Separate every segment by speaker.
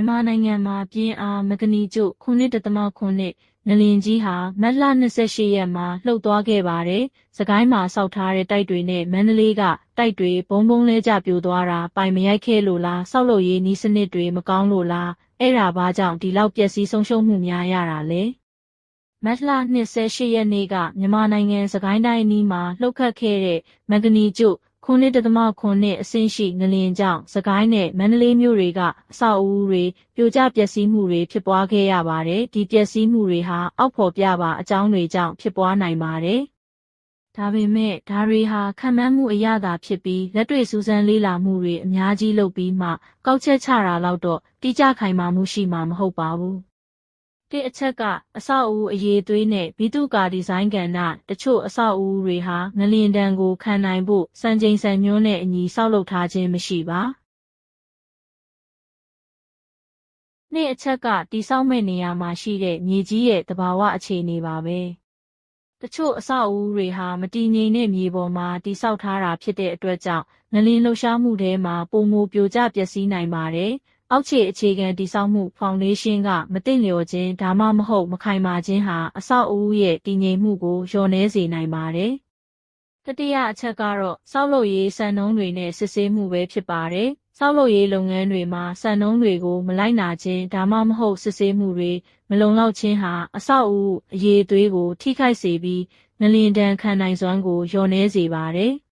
Speaker 1: မြန်မာနိုင်ငံမှာပြင်းအားမဂနီကျု9.9ငလင်ကြီးဟာမတ်လ28ရက်မှာလှုပ်သွားခဲ့ပါတယ်။စကိုင်းမှာစောက်ထားတဲ့တိုက်တွေနဲ့မန္တလေးကတိုက်တွေဘုံဘုံလဲကျပြိုသွားတာပိုင်မရိုက်ခဲ့လို့လားစောက်လို့ရေးနီးစနစ်တွေမကောင်းလို့လားအဲ့ဒါဘာကြောင့်ဒီလောက်ပျက်စီးဆုံးရှုံးမှုများရတာလဲ။မတ်လ28ရက်နေ့ကမြန်မာနိုင်ငံစကိုင်းတိုင်းအနီးမှာလှုပ်ခတ်ခဲ့တဲ့မဂနီကျု 9.9အဆင့်ရှိငလင်ကြောင့်စကိုင်းနဲ့မန္တလေးမြို့တွေကအဆောက်အဦတွေပြိုကျပျက်စီးမှုတွေဖြစ်ပွားခဲ့ရပါတယ်။ဒီပျက်စီးမှုတွေဟာအောက်ဖော်ပြပါအကြောင်းတွေကြောင့်ဖြစ်ပွားနိုင်ပါတယ်။ဒါပေမဲ့ဒါတွေဟာခံမှန်းမှုအရသာဖြစ်ပြီးလက်တွေ့စူးစမ်းလေ့လာမှုတွေအများကြီးလုပ်ပြီးမှကောက်ချက်ချတာလောက်တော့တိကျခိုင်မာမှုရှိမှာမဟုတ်ပါဘူး။ တစ်အချက်ကအဆောက်အဦအရေးသွေးနဲ့ဘီတုကာဒီဇိုင်းကဏ္ဍတချို့အဆောက်အဦတွေဟာငလျင်တန်ကိုခံနိုင်ဖို့စံချိန်စံညွှန်းနဲ့အညီဆောက်လုပ်ထားခြင်းမရှိပါနှစ်အချက်ကတိဆောက်မဲ့နေရာမှာရှိတဲ့မြေကြီးရဲ့တဘာဝအခြေအနေပါပဲတချို့အဆောက်အဦတွေဟာမတည်ငြိမ်တဲ့မြေပေါ်မှာတိဆောက်ထားတာဖြစ်တဲ့အတွက်ကြောင့်ငလျင်လှုပ်ရှားမှုထဲမှာပုံမပြိုကျပျက်စီးနိုင်ပါတယ်။ အောက်ခြေအခြေခံတည်ဆောက်မှုဖောင်ဒေးရှင်းကမတင့်လျော်ခြင်းဒါမှမဟုတ်မခိုင်မာခြင်းဟာအဆောက်အဦရဲ့တည်ငြိမ်မှုကိုလျော့နည်းစေနိုင်ပါတယ်။တတိယအချက်ကတော့စောက်လုပ်ရေးစံနှုန်းတွေနဲ့စစ်ဆေးမှုပဲဖြစ်ပါတယ်။စောက်လုပ်ရေးလုပ်ငန်းတွေမှာစံနှုန်းတွေကိုမလိုက်နာခြင်းဒါမှမဟုတ်စစ်ဆေးမှုတွေမလုံလောက်ခြင်းဟာအဆောက်အဦအရေးသွေးကို ထိခိုက်စေပြီးငလျင်တန်ခံနိုင်စွမ်းကိုလျော့နည်းစေပါတယ်။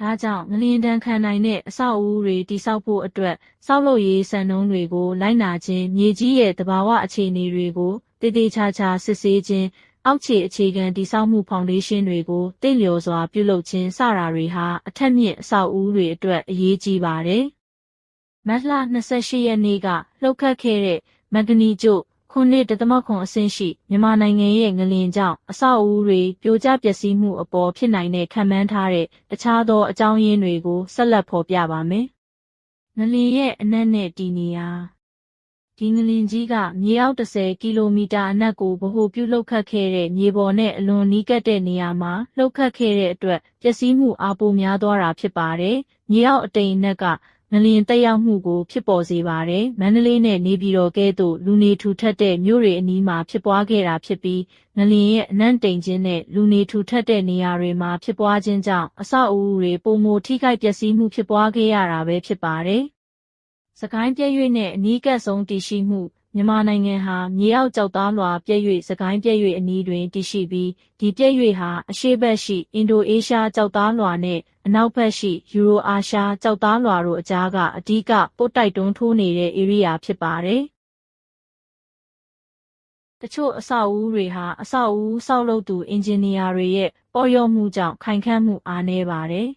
Speaker 1: ဒါကြောင့်ငလျင်တန်းခံနိုင်တဲ့အဆောက်အဦတွေတိစောက်ဖို့အတွက်စောက်လုပ်ရေးစံနှုန်းတွေကိုလိုက်နာခြင်းမြေကြီးရဲ့တဘာဝအခြေအနေတွေကိုတည်တည်ချာချာစစ်ဆေးခြင်းအောက်ခြေအခြေခံတည်ဆောက်မှုဖောင်ဒေးရှင်းတွေကိုတင့်လျော်စွာပြုလုပ်ခြင်းစတာတွေဟာအထက်မြင့်အဆောက်အဦတွေအတွက်အရေးကြီးပါတယ်။မတ်လ28ရက်နေ့ကလှုပ်ခတ်ခဲ့တဲ့မဂနီကျို့ ခုနှစ်တသမခွန်အဆင့်ရှိမြန်မာနိုင်ငံရဲ့ငလင်ကြောင့်အဆောက်အဦတွေပြိုကျပျက်စီးမှုအပေါ်ဖြစ်နိုင်တဲ့ခံမှန်းထားတဲ့တခြားသောအကြောင်းရင်းတွေကိုဆက်လက်ဖော်ပြပါမယ်။ငလင်ရဲ့အနက်နဲ့တည်နေရာဒီငလင်ကြီးကမြေအောက်30ကီလိုမီတာအနက်ကိုဗဟိုပြုလှုပ်ခတ်ခဲ့တဲ့မြေပေါ်နဲ့အလွန်နီးကပ်တဲ့နေရာမှာလှုပ်ခတ်ခဲ့တဲ့အတွက်ပျက်စီးမှုအားပိုများသွားတာဖြစ်ပါတယ်။မြေအောက်အတိမ်အနက်က ငလျင်တက်ရောက်မှုကိုဖြစ်ပေါ်စေပါတယ်။မန္တလေးနဲ့နေပြည်တော်ကဲ့သို့လူနေထူထပ်တဲ့မြို့တွေအနီးမှာဖြစ်ပွားခဲ့တာဖြစ်ပြီးငလျင်ရဲ့အနံ့တိမ်ခြင်းနဲ့လူနေထူထပ်တဲ့နေရာတွေမှာဖြစ်ပွားခြင်းကြောင့်အဆောက်အဦတွေပုံမထိခိုက်ပျက်စီးမှုဖြစ်ပွားခဲ့ရတာပဲဖြစ်ပါတယ်။စကိုင်းပြည့်ရွေ့နဲ့အနီးကပ်ဆုံးတည်ရှိမှု မြန်မာနိုင်ငံဟာမြေအောက်ကျောက်သားလွှာပြည့်၍စကိုင်းပြည့်၍အနီးတွင်တည်ရှိပြီးဒီပြည့်၍ဟာအရှေ့ဘက်ရှိအင်ဒိုအေးရှားကျောက်သားလွှာနှင့်အနောက်ဘက်ရှိယူရိုအာရှားကျောက်သားလွှာတို့အကြားကအဓိကပို့တိုက်တွန်းထိုးနေတဲ့ area ဖြစ်ပါတယ်။တချို့အဆောက်အဦတွေဟာအဆောက်အဦဆောက်လုပ်သူအင်ဂျင်နီယာတွေရဲ့ပေါ်လျော့မှုကြောင့်ခိုင်ခန့်မှုအားနည်းပါတယ်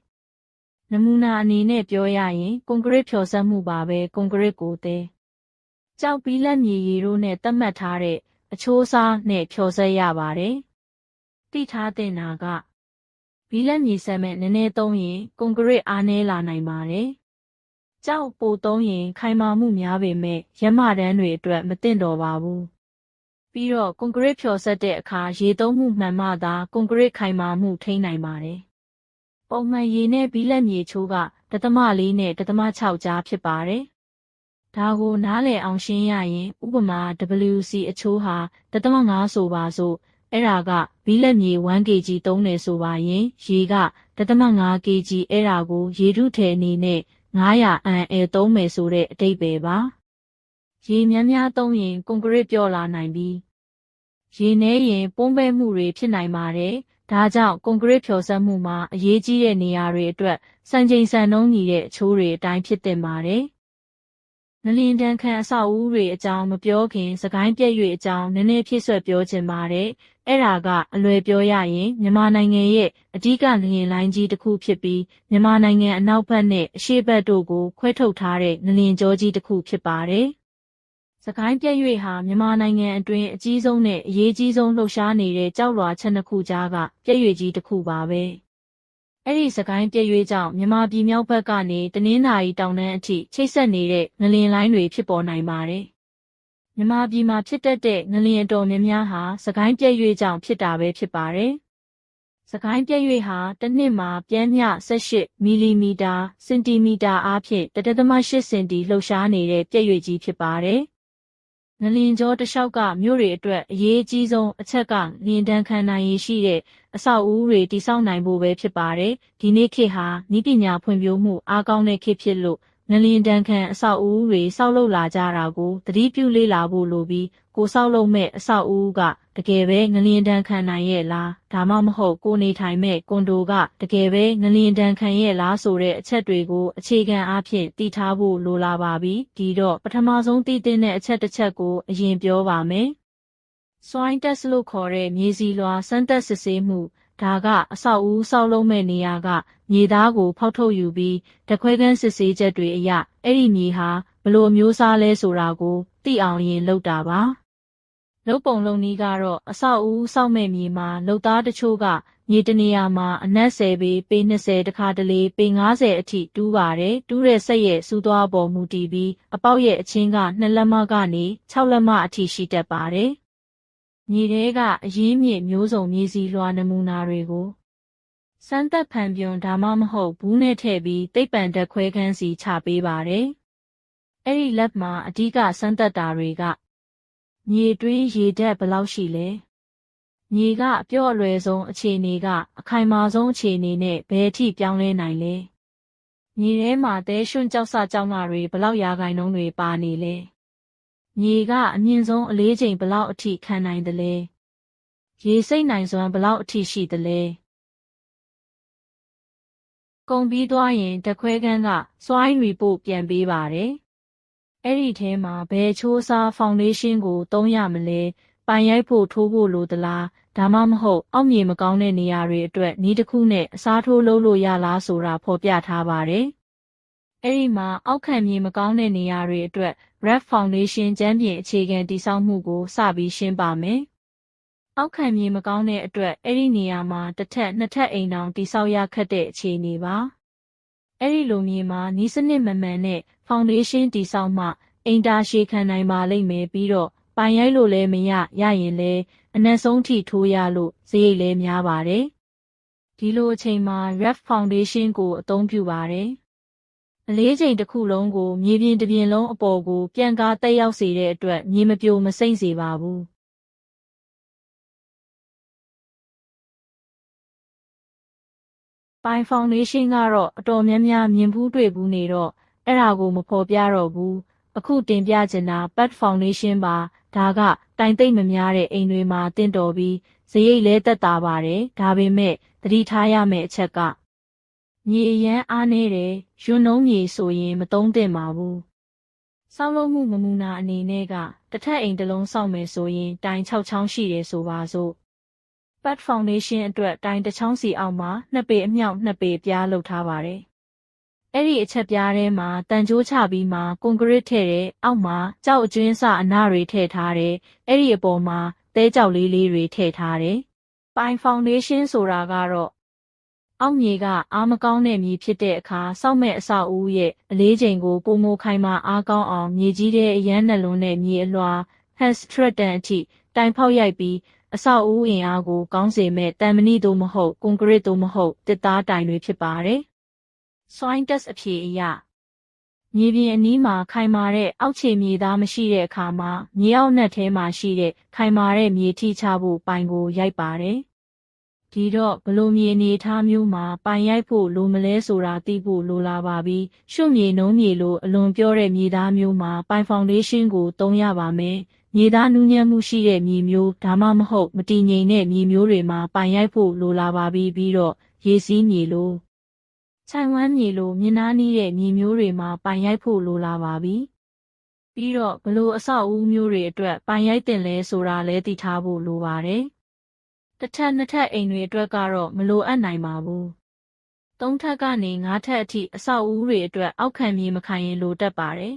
Speaker 1: ။နမူနာအနေနဲ့ပြောရရင်ကွန်ကရစ်ဖြော်စက်မှုပါပဲကွန်ကရစ်ကိုသေး ကြောက်ပြီးလက်မြေရည်တို့နဲ့သတ်မှတ်ထားတဲ့အချိုးအစားနဲ့ဖြော်စက်ရပါတယ်။တိထားတင်တာကဘီလက်မြေဆက်မဲ့နည်းနည်းသုံးရင်ကွန်ကရစ်အားနည်းလာနိုင်ပါတယ်။ကြောက်ပိုသုံးရင်ခိုင်မာမှုများပေမဲ့ရမတန်းတွေအတွက်မသင့်တော်ပါဘူး။ပြီးတော့ကွန်ကရစ်ဖြော်ဆက်တဲ့အခါရေသုံးမှုမှန်မှသာကွန်ကရစ်ခိုင်မာမှုထိန်းနိုင်ပါတယ်။ပုံမှန်ရေနဲ့ဘီလက်မြေချိုးကတသမ4နဲ့တသမ6ကြားဖြစ်ပါတယ် ဒါကိုနားလည်အောင်ရှင်းရရင်ဥပမာ WC အချိုးဟာတသမ5ဆိုပါစို့အဲ့ဒါကဘီလက်မြေ 1kg သုံးတယ်ဆိုပါရင်ရေကတသမ5 kg အဲ့ဒါကို ရေထုထည်အနေနဲ့900 ml သုံးမယ်ဆိုတဲ့အတိတ်ပဲပါရေများများသုံးရင်ကွန်ကရစ်ပြော့လာနိုင်ပြီးရေနည်းရင်ပုံးပဲမှုတွေဖြစ်နိုင်ပါတယ်ဒါကြောင့်ကွန်ကရစ်ဖြော်စက်မှုမှာအရေးကြီးတဲ့နေရာတွေအတွက်စံချိန်စံနှုန်းညီတဲ့အချိုးတွေအတိုင်းဖြစ်တင်ပါတယ် နလင်တန်ခန့်အဆောက်အဦတွေအကြောင်းမပြောခင်စကိုင်းပြည့်၍အကြောင်းနည်းနည်းဖြည့်ဆွတ်ပြောချင်ပါတယ်။အဲ့ဒါကအလွယ်ပြောရရင်မြန်မာနိုင်ငံရဲ့အဓိကငလျင်လိုင်းကြီးတစ်ခုဖြစ်ပြီးမြန်မာနိုင်ငံအနောက်ဘက်နဲ့အရှေ့ဘက်တို့ကိုခွဲထုတ်ထားတဲ့ငလျင်ကြောကြီးတစ်ခုဖြစ်ပါတယ်။စကိုင်းပြည့်၍ဟာမြန်မာနိုင်ငံအတွင်းအကြီးဆုံးနဲ့အရေးကြီးဆုံးလှုပ်ရှားနေတဲ့ကြောက်လွှာချက်နှစ်ခုကြားကပြည့်၍ကြီးတစ်ခုပါပဲ။ အဲ့ဒီစကိုင်းပြည့်ရွေးကြောင့်မြန်မာပြည်မြောက်ဘက်ကနေတနင်္သာရီတောင်တန်းအထိချိတ်ဆက်နေတဲ့ငလင်လိုင်းတွေဖြစ်ပေါ်နိုင်ပါတယ်။မြန်မာပြည်မှာဖြစ်တတ်တဲ့ငလင်အတော်များများဟာစကိုင်းပြည့်ရွေးကြောင့်ဖြစ်တာပဲဖြစ်ပါတယ်။စစကိုင်းပြည့်ရွေ့ဟာတစ်နှစ်မှာပြင်းမြ18မီလီမီတာစင်တီမီတာအားဖြင့်1.8စင်တီလှုပ်ရှားနေတဲ့ပြည့်ရွေ့ကြီးဖြစ်ပါတယ်။ ငလင်ကျောတစ်လျှောက်ကမြို့တွေအတွက်အရေးအကြီးဆုံးအချက်ကလင်းတန်းခံနိုင်ရည်ရှိတဲ့အဆောက်အဦတွေတည်ဆောက်နိုင်ဖို့ပဲဖြစ်ပါတယ်။ဒီနေ့ခေတ်ဟာဤပညာဖွံ့ဖြိုးမှုအားကောင်းတဲ့ခေတ်ဖြစ်လို့ငလင်တန်းခံအဆောက်အဦတွေဆောက်လုပ်လာကြတာကိုသတိပြုလေ့လာဖို့လိုပြီး ကိုဆောက်လုပ်မဲ့အဆောက်အဦကတကယ်ပဲငလျင်တန်းခံနိုင်ရဲ့လားဒါမှမဟုတ်ကိုနေထိုင်မဲ့ကွန်ဒိုကတကယ်ပဲငလျင်တန်းခံရဲ့လားဆိုတဲ့အချက်တွေကိုအခြေခံအားဖြင့်တည်ထားဖို့လိုလာပါပြီဒီတော့ပထမဆုံးတည်တဲ့အချက်တစ်ချက်ကိုအရင်ပြောပါမယ်စွိုင်းတက်စ်လို့ခေါ်တဲ့မြေစီလွှာစမ်းသက်စစ်ဆေးမှုဒါကအဆောက်အဦဆောက်လုပ်မဲ့နေရာကမြေသားကိုဖောက်ထုတ်ယူပြီးတခွဲခန်းစစ်ဆေးချက်တွေအရအဲ့ဒီမြေဟာဘလို့မျိုးစားလဲဆိုတာကိုသိအောင်ရင်လုပ်တာပါ လုတ်ပုံလုံးနည်းကတော့အဆောက်အဦဆောက်မဲ့မြေမှာလုတ်သားတချို့ကမြေတနေရာမှာအနက်10ပေပေ20တခါတလေပေ90အထိတူးပါတယ်တူးတဲ့ဆက်ရဲ့စူးသွားပေါ်မူတည်ပြီးအပေါက်ရဲ့အချင်းက2လက်မကနေ6လက်မအထိရှိတတ်ပါတယ်မြေထဲကအရင်းမြေမျိုးစုံမြေစီလွှာနမူနာတွေကိုစမ်းသက်ဖန်ပြွန်ဒါမှမဟုတ်ဘူးနဲ့ထည့်ပြီးတိတ်ပံတက်ခွဲခန်းစီချပေးပါတယ်။အဲ့ဒီလက်မှာအဓိကစမ်းသက်တာတွေက မြေတွင်းရေဓာတ်ဘယ်လောက်ရှိလဲ။မြေကအပြော့အလွယ်ဆုံးအခြေအနေကအခိုင်မာဆုံးအခြေအနေနဲ့ဘယ်အထိပြောင်းလဲနိုင်လဲ။မြေထဲမှာသဲရွှွန့်ကြောက်စကြောက်နာတွေဘယ်လောက်ရာခိုင်နှုန်းတွေပါနေလဲ။မြေကအမြင့်ဆုံးအလေးချိန်ဘယ်လောက်အထိခံနိုင်သလဲ။ရေစိတ်နိုင်စွမ်းဘယ်လောက်အထိရှိသလဲ။ကုန်ပြီးသွားရင်တခွဲခန်းကစွိုင်းရီပို့ပြန်ပေးပါတယ်။ အဲ့ဒီထဲမှာဘယ်ချိုးစားဖောင်ဒေးရှင်းကိုသုံးရမလဲပိုင်ရိုက်ဖို့ထိုးဖို့လိုသလားဒါမှမဟုတ်အောက်မြေမကောင်းတဲ့နေရာတွေအတွက်ဤတစ်ခုနဲ့အစားထိုးလုပ်လို့ရလားဆိုတာဖော်ပြထားပါတယ်။အဲ့ဒီမှာအောက်ခံမြေမကောင်းတဲ့နေရာတွေအတွက် Red Foundation ကျမ်းပြင်အခြေခံတည်ဆောက်မှုကိုစပြီးရှင်းပါမယ်။အောက်ခံမြေမကောင်းတဲ့အတွက်အဲ့ဒီနေရာမှာတစ်ထက်နှစ်ထပ်အိမ်တောင်တိဆောက်ရခက်တဲ့အခြေအနေပါ အဲ့ဒီလိုမြေမှာနီးစနစ်မမှန်တဲ့ဖောင်ဒေးရှင်းတိဆောက်မှအိမ်တာရှည်ခံနိုင်ပါလိမ့်မယ်ပြီးတော့ပိုင်ရိုက်လို့လည်းမရရရင်လည်းအနက်ဆုံးထိထိုးရလို့စရိတ်လည်းများပါတယ်ဒီလိုအချိန်မှာ Ref Foundation ကိုအသုံးပြုပါတယ်အလေးချိန်တစ်ခုလုံးကိုမြေပြင်တစ်ပြင်လုံးအပေါ်ကိုပြန်ကားတက်ရောက်စေတဲ့အတွက်မြေမပြိုမစိမ့်စေပါဘူး ပိုင်ဖောင်ဒေးရှင်းကတော့အတော်များများမြင်ဘူးတွေ့ဘူးနေတော့အဲ့ဒါကိုမဖော်ပြတော့ဘူးအခုတင်ပြချင်တာ Pad Foundation ပါဒါကတိုင်သိမ့်မများတဲ့အိမ်တွေမှာတင့်တော်ပြီးဇရိတ်လဲတက်တာပါတယ်ဒါပေမဲ့သတိထားရမယ့်အချက်ကမြေအရန်အားနေတယ်ယွန်းနှုံးမြေဆိုရင်မတုံးတင်ပါဘူးဆောက်လုပ်မှုမမူနာအနေနဲ့ကတစ်ထပ်အိမ်တစ်လုံးဆောက်မယ်ဆိုရင်တိုင်6ချောင်းရှိတယ်ဆိုပါစို့ Pad Foundation အတွက်တိုင်တစ်ချောင်းစီအောက်မှာနှစ်ပေအမြောက်နှစ်ပေပြားလုပ်ထားပါတယ်။အဲ့ဒီအချက်ပြားထဲမှာတန်ကြိုးချပြီးမှကွန်ကရစ်ထည့်တဲ့အောက်မှာကြောက်အကျွင်းစအနာတွေထည့်ထားတယ်။အဲ့ဒီအပေါ်မှာသဲကြောက်လေးလေးတွေထည့်ထားတယ်။ပိုင် Foundation ဆိုတာကတော့အောက်မြေကအားမကောင်းတဲ့မြေဖြစ်တဲ့အခါစောက်မဲ့အဆောက်အဦရဲ့အလေးချိန်ကိုပုံမခိုင်မာအားကောင်းအောင်မြေကြီးတဲ့အရန်နှလုံးနဲ့မြေအလွှာ Hans Stratton အထိတိုင်ဖောက်ရိုက်ပြီး အဆောက်အဦအင်အားကိုကောင်းစေမဲ့တံမဏိသို့မဟုတ်ကွန်ကရစ်သို့မဟုတ်တစ်သားတိုင်တွေဖြစ်ပါတယ်။ Soil test အဖြေအရမြေပြင်အနီးမှာခိုင်မာတဲ့အောက်ခြေမြေသားမရှိတဲ့အခါမှာမြေအောက်နက်ထဲမှာရှိတဲ့ခိုင်မာတဲ့မြေထိချဖို့ပိုင်ကိုရိုက်ပါတယ်။ဒီတော့ဘလို့မြေအနေထားမျိုးမှာပိုင်ရိုက်ဖို့လိုမလဲဆိုတာသိဖို့လိုလာပါပြီ။ရှုမြေနှုံးမြေလိုအလွန်ပြောတဲ့မြေသားမျိုးမှာပိုင်ဖောင်ဒေးရှင်းကိုသုံးရပါမယ်။ မြေသားနူးညံ့မှုရှိတဲ့မြေမျိုးဒါမှမဟုတ်မတည်ငြိမ်တဲ့မြေမျိုးတွေမှာပိုင်ရိုက်ဖို့လိုလာပါပြီးပြီးတော့ရေစီးမြေလိုခြံဝမ်းမြေလိုမြင်နာနီးတဲ့မြေမျိုးတွေမှာပိုင်ရိုက်ဖို့လိုလာပါပြီပြီးတော့ဘလို့အဆောက်အဦမျိုးတွေအတွက်ပိုင်ရိုက်တင်လဲဆိုတာလဲသိထားဖို့လိုပါတယ်တစ်ထပ်နှစ်ထပ်အိမ်တွေအတွက်ကတော့မလိုအပ်နိုင်ပါဘူးသုံးထပ်ကနေငါးထပ်အထိအဆောက်အဦတွေအတွက်အောက်ခံမြေမခံရင်လိုတတ်ပါတယ်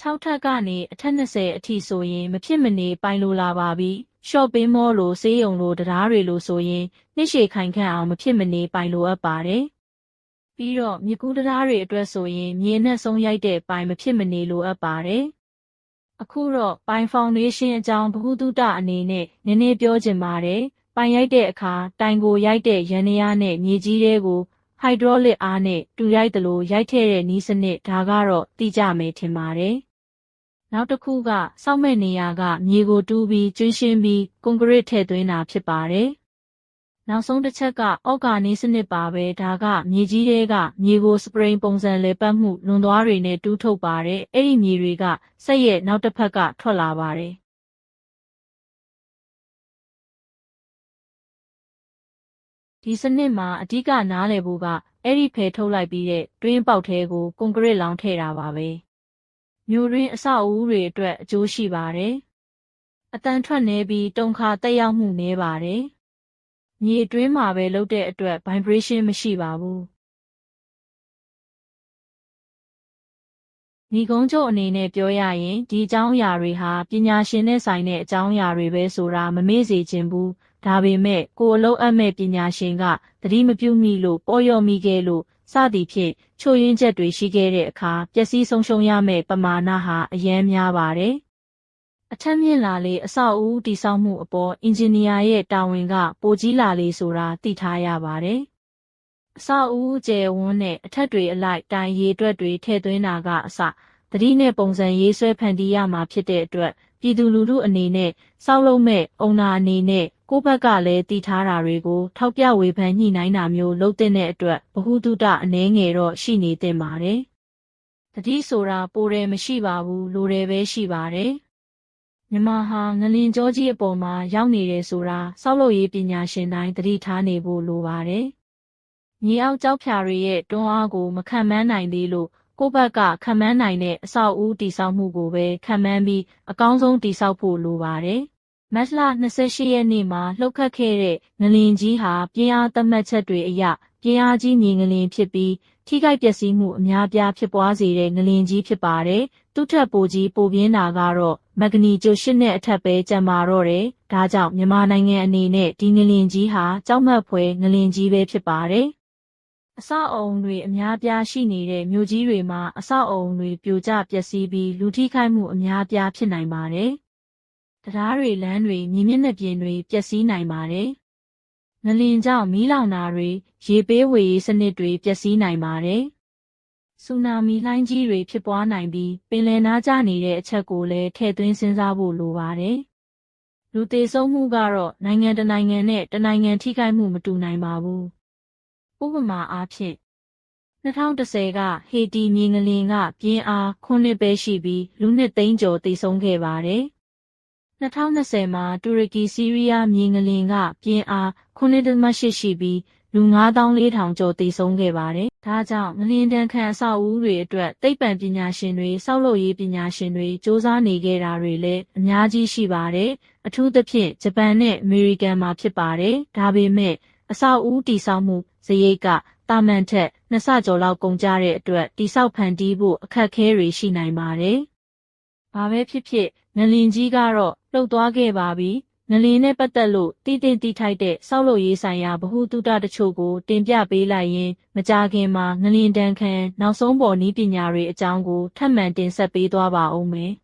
Speaker 1: 6ထပ်ကနေအထက်20အထိဆိုရင်မဖြစ်မနေပိုင်လိုလာပါပြီ။ shopping mall လိုဆေးရုံလိုတရားတွေလိုဆိုရင်နှစ်ရှည်ခိုင်ခန့်အောင်မဖြစ်မနေပိုင်လိုအပ်ပါတယ်။ပြီးတော့မြကူးတရားတွေအတွက်ဆိုရင်မြေနဲ့ဆုံးရိုက်တဲ့ပိုင်မဖြစ်မနေလိုအပ်ပါတယ်။အခုတော့ပိုင်ဖောင်ဒေးရှင်းအကြောင်းဘ ഹു တုတအနေနဲ့နည်းနည်းပြောချင်ပါတယ်။ပိုင်ရိုက်တဲ့အခါတိုင်ကိုရိုက်တဲ့ရန်နေရနဲ့မြေကြီးတွေကို ဟိုက်ဒရောလစ်အားနဲ့တူရိုက်သလိုရိုက်ထည့်တဲ့နီးစနစ်ဒါကတော့သိကြမယ်ထင်ပါတယ်။နောက်တစ်ခုကစောက်မဲ့နေရာကမြေကိုတူးပြီးကျွင်းရှင်းပြီးကွန်ကရစ်ထည့်သွင်းတာဖြစ်ပါတယ်။နောက်ဆုံးတစ်ချက်ကအော့ဂါနီစနစ်ပါပဲဒါကမြေကြီးတွေကမြေကိုစပရိန်ပုံစံလေပတ်မှုလွန်သွားတွေနဲ့တူးထုတ်ပါတယ်အဲ့ဒီမြေတွေကစက်ရဲ့နောက်တစ်ဖက်ကထွက်လာပါတယ် ဒီစနစ်မှာအဓိကနားလည်ဖို့ကအဲ့ဒီဖယ်ထုတ်လိုက်ပြီးတဲ့တွင်းပေါက်ထဲကိုကွန်ကရစ်လောင်းထည့်တာပါပဲမြို့ရင်းအဆောက်အဦတွေအတွက်အကျိုးရှိပါတယ်အတန်ထွက်နေပြီးတုံခါတက်ရောက်မှုနည်းပါတယ်မြေအတွင်းမှာပဲလုပ်တဲ့အတွက် vibration မရှိပါဘူးညီကုန်းချုပ်အနေနဲ့ပြောရရင်ဒီအကြောင်းအရာတွေဟာပညာရှင်နဲ့ဆိုင်တဲ့အကြောင်းအရာတွေပဲဆိုတာမမေ့စေချင်ဘူး ဒါပေမဲ့ကိုယ်အလုံးအပ်မဲ့ပညာရှင်ကသတိမပြုမိလို့ပေါ်ရော့မိခဲ့လို့စသည်ဖြင့်ချို့ယွင်းချက်တွေရှိခဲ့တဲ့အခါပျက်စီးဆုံးရှုံးရမယ့်ပမာဏဟာအယမ်းများပါတယ်အထက်မြင့်လာလေအဆောက်အဦတည်ဆောက်မှုအပေါ်အင်ဂျင်နီယာရဲ့တာဝန်ကပိုကြီးလာလေဆိုတာသိထားရပါတယ်။အဆောက်အဦကျယ်ဝန်းနဲ့အထက်တွေအလိုက်တိုင်ရေတွက်တွေထည့်သွင်းတာကအစသတိနဲ့ပုံစံရေးဆွဲဖန်တီးရမှာဖြစ်တဲ့အတွက်ပြည်သူလူထုအနေနဲ့စောက်လုံးမဲ့အုံနာအနေနဲ့ ကိုယ့်ဘက်ကလည်းတည်ထားတာတွေကို ထောက်ပြဝေဖန်ညှိနှိုင်းတာမျိုးလုပ်တဲ့အတွက်ဘ ഹു တုတအနှဲငယ်တော့ရှိနေတင်ပါတယ်။တတိဆိုတာပိုတယ်မရှိပါဘူးလိုတယ်ပဲရှိပါတယ်။မြန်မာဟာငလင်ကြောကြီးအပေါ်မှာရောက်နေတယ်ဆိုတာစောက်လုပ်ရေးပညာရှင်တိုင်းသတိထားနေဖို့လိုပါတယ်။မြေအောက်ကြောက်ဖြာတွေရဲ့တွန်းအားကိုမခံမှန်းနိုင်သေးလို့ကိုယ့်ဘက်ကခံမှန်းနိုင်တဲ့အဆောက်အဦတည်ဆောက်မှုကိုပဲခံမှန်းပြီးအကောင်းဆုံးတည်ဆောက်ဖို့လိုပါတယ်။ မတ်လ28ရက်နေ့မှာလှုပ်ခတ်ခဲ့တဲ့ငလင်ကြီးဟာပြင်းအားသတ်မှတ်ချက်တွေအရပြင်းအားကြီးမြေငလင်ဖြစ်ပြီးထိခိုက်ပျက်စီးမှုအများပြားဖြစ်ပွားစေတဲ့ငလင်ကြီးဖြစ်ပါတယ်။သူ့ထက်ပိုကြီးပိုပြင်းတာကတော့မဂနီကျိုရှစ်နဲ့အထက်ပဲကျန်မာတော့တယ်။ဒါကြောင့်မြန်မာနိုင်ငံအနေနဲ့ဒီငလင်ကြီးဟာကြောက်မက်ဖွယ်ငလင်ကြီးပဲဖြစ်ပါတယ်။အဆောက်အုံတွေအများပြားရှိနေတဲ့မြို့ကြီးတွေမှာအဆောက်အုံတွေပြိုကျပျက်စီးပြီးလူထိခိုက်မှုအများပြားဖြစ်နိုင်ပါတယ်။ တရားတွေလမ်းတွေမြေမျက်နှာပြင်တွေပျက်စီးနိုင်ပါတယ်။ငလင်ကြောင့်မီးလောင်တာတွေရေပေးဝေရေးစနစ်တွေပျက်စီးနိုင်ပါတယ်။ဆူနာမီလှိုင်းကြီးတွေဖြစ်ပွားနိုင်ပြီးပင်လယ်နားကျနေတဲ့အချက်ကိုလည်းထည့်သွင်းစဉ်းစားဖို့လိုပါတယ်။လူသေးဆုံးမှုကတော့နိုင်ငံတနိုင်ငံနဲ့တနိုင်ငံထိခိုက်မှုမတူနိုင်ပါဘူး။ဥပမာအားဖြင့်2010ကဟေတီမြေငလင်ကပြင်းအား9ပဲရှိပြီးလူနှစ်သိန်းကျော်သေဆုံးခဲ့ပါတယ်။ 2020မှာတူရကီစီးရီးယားမြေငလင်ကပြင်းအား9.8ရှိပြီးလူ9400ကျော်သေဆုံးခဲ့ပါတယ်။ဒါကြောင့်ငလင်တန်းခံအဆောက်အဦတွေအတွက်သိပ္ပံပညာရှင်တွေစောက်လုပ်ရေးပညာရှင်တွေစ조사နေခဲ့တာတွေလည်းအများကြီးရှိပါတယ်။အထူးသဖြင့်ဂျပန်နဲ့အမေရိကန်မှာဖြစ်ပါတယ်။ဒါပေမဲ့အဆောက်အဦတည်ဆောက်မှုဇရိတ်ကတာမန်ထက်နှစ်ဆကျော်လောက်ကုန်ကြတဲ့အတွက်တိဆောက်ဖန်တီးဖို့အခက်အခဲတွေရှိနိုင်ပါတယ်။ဘာပဲဖြစ်ဖြစ်ငလင်ကြီးကတော့ လှုပ်သွားခဲ့ပါပြီ။ငလင်နဲ့ပတ်သက်လို့တည်တည်တည်ထိုက်တဲ့စောက်လုပ်ရေးဆိုင်ရာဗဟုသုတတချို့ကို တင်ပြပေးလိုက်ရင် မကြခင်မှာငလင်တန်းခံနောက်ဆုံးပေါ်နည်းပညာတွေအကြောင်းကိုထပ်မံတင်ဆက်ပေးသွားပါဦးမယ်။